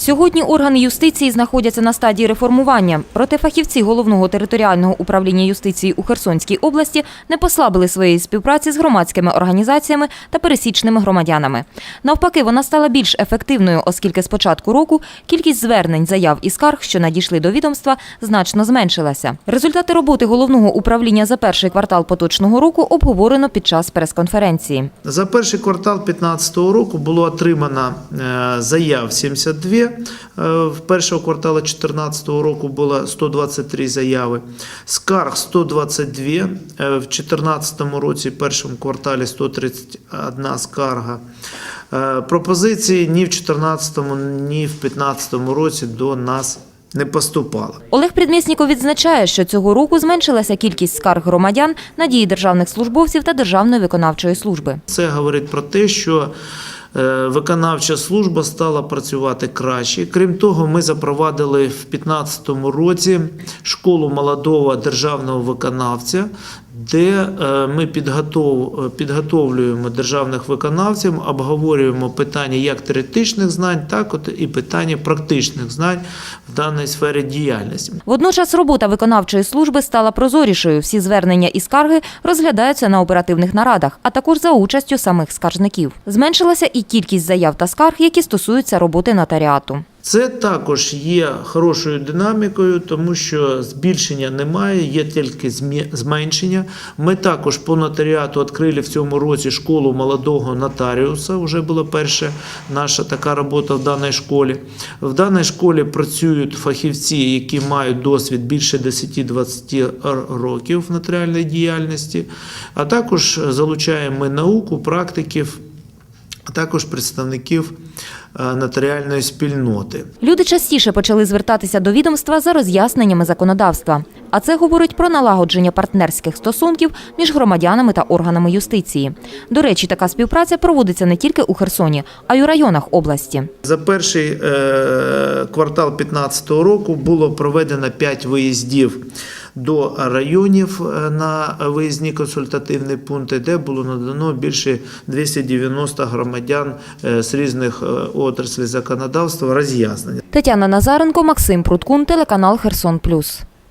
Сьогодні органи юстиції знаходяться на стадії реформування. Проте фахівці головного територіального управління юстиції у Херсонській області не послабили своєї співпраці з громадськими організаціями та пересічними громадянами. Навпаки, вона стала більш ефективною, оскільки з початку року кількість звернень, заяв і скарг, що надійшли до відомства, значно зменшилася. Результати роботи головного управління за перший квартал поточного року обговорено під час прес-конференції. За перший квартал 2015 року було отримано е, заяв 72, е, в першого кварталу 2014 року було 123 заяви, скарг 122, е, в 2014 році, в першому кварталі 131 скарга. Е, Пропозиції ні в 2014, ні в 2015 році до нас не поступало. Олег Предмєсніков відзначає, що цього року зменшилася кількість скарг громадян на дії державних службовців та державної виконавчої служби. Це говорить про те, що виконавча служба стала працювати краще. Крім того, ми запровадили в 2015 році школу молодого державного виконавця, де е, ми підготов, підготовлюємо державних виконавців, обговорюємо питання як теоретичних знань, так от і питання практичних знань в даній сфері діяльності. Водночас робота виконавчої служби стала прозорішою. Всі звернення і скарги розглядаються на оперативних нарадах, а також за участю самих скаржників. Зменшилася і кількість заяв та скарг, які стосуються роботи нотаріату. Це також є хорошою динамікою, тому що збільшення немає, є тільки зменшення. Ми також по нотаріату відкрили в цьому році школу молодого нотаріуса. Вже була перша наша така робота в даній школі. В даній школі працюють фахівці, які мають досвід більше 10-20 років в нотаріальній діяльності, а також залучаємо ми науку, практиків, а також представників е, нотаріальної спільноти. Люди частіше почали звертатися до відомства за роз'ясненнями законодавства. А це говорить про налагодження партнерських стосунків між громадянами та органами юстиції. До речі, така співпраця проводиться не тільки у Херсоні, а й у районах області. За перший е, квартал 2015 року було проведено 5 виїздів до районів е, на виїзні консультативні пункти, де було надано більше 290 громадян е, з різних отраслів законодавства роз'яснення. Тетяна Назаренко, Максим Пруткун, телеканал Херсон Плюс.